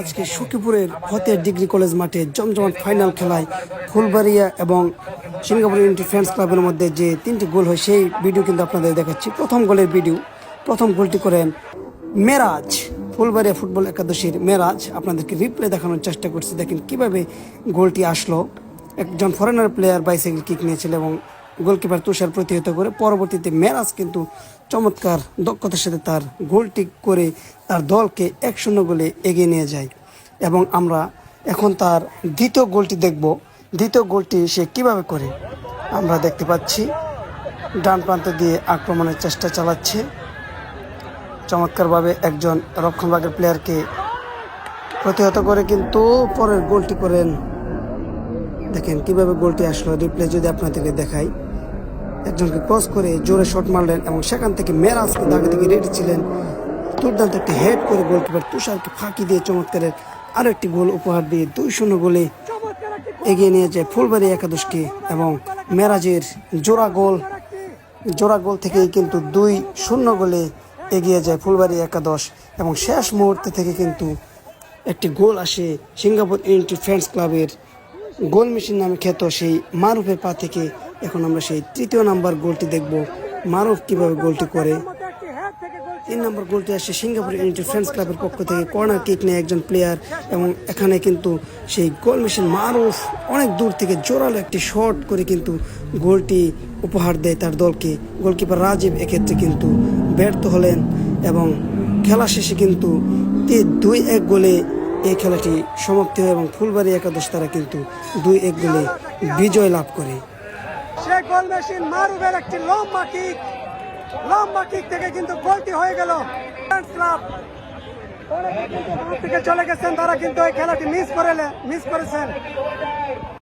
আজকে সখীপুরের Fateh degree college মাঠে জমজমাট ফাইনাল খেলায় ফুলবাড়িয়া এবং সিঙ্গাপুর ইউনিটি ফ্যান্স ক্লাবের মধ্যে যে তিনটি গোল হয়, সেই ভিডিও কিন্তু আপনাদের দেখাচ্ছি। প্রথম গোলের ভিডিও, প্রথম গোলটি করেন মেরাজ, ফুলবাড়িয়া ফুটবল একাদশীর মেরাজ। আপনাদেরকে রিপ্লে দেখানোর চেষ্টা করছি, দেখেন কীভাবে গোলটি আসলো। একজন ফরেনার প্লেয়ার বাইসাইকেল কিক নিয়েছিল এবং গোলকিপার তুষার প্রতিহত করে পরবর্তীতে মেরাজ কিন্তু চমৎকার দক্ষতার সাথে তার গোলটি করে তার দলকে এক শূন্য গোলে এগিয়ে নিয়ে যায়। এবং আমরা এখন তার দ্বিতীয় গোলটি দেখব। দ্বিতীয় গোলটি সে কীভাবে করে? আমরা দেখতে পাচ্ছি, ডান প্রান্ত দিয়ে আক্রমণের চেষ্টা চালাচ্ছে। চমৎকারভাবে একজন রক্ষণভাগের প্লেয়ারকে প্রতিহত করে কিন্তু পরের গোলটি করেন দেখেন কীভাবে গোলটি আসলো রিপ্লে যদি আপনাদেরকে দেখাই। একজনকে ক্রস করে জোরে শট মারলেন এবং সেখান থেকে মেরাজকে আগে থেকে রেডি ছিলেন। দুর্দান্ত একটি হেড করে গোলকিপার তুষারকে ফাঁকি দিয়ে চমৎকারের আরও একটি গোল উপহার দিয়ে দুই শূন্য গোলে এগিয়ে নিয়ে যায় ফুলবাড়ি একাদশকে এবং মেরাজের জোড়া গোল জোড়া গোল থেকেই কিন্তু দুই শূন্য গোলে এগিয়ে যায় ফুলবাড়ি একাদশ এবং শেষ মুহূর্তে থেকে কিন্তু একটি গোল আসে সিঙ্গাপুর ইউনিটি ফ্রেন্ডস ক্লাবের গোল মেশিন নামে খ্যাত সেই মারুফের পা থেকে এখন আমরা সেই তৃতীয় নাম্বার গোলটি দেখব। মারুফ কীভাবে গোলটি করে? তিন নম্বর গোলটি আসে সিঙ্গাপুর ইউনিটি ফ্রেন্ডস ক্লাবের পক্ষ থেকে। কর্নার কিক নেয় একজন প্লেয়ার এবং এখানে কিন্তু সেই গোল মেশিন মারুফ অনেক দূর থেকে জোরালো একটি শট করে কিন্তু গোলটি উপহার দেয় তার দলকে। গোলকিপার রাজীব এক্ষেত্রে কিন্তু ব্যর্থ হলেন এবং খেলা শেষে কিন্তু দুই এক গোলে এই খেলাটি সমাপ্তি হয় এবং ফুলবাড়ি একাদশ তারা কিন্তু দুই এক গোলে বিজয় লাভ করে। সে গোল মেশিন মারুবের একটি লম্বা কিক লম্বা কিক থেকে কিন্তু গোলটি হয়ে গেল। থেকে চলে গেছেন, তারা কিন্তু এই খেলাটি মিস করে মিস করেছেন।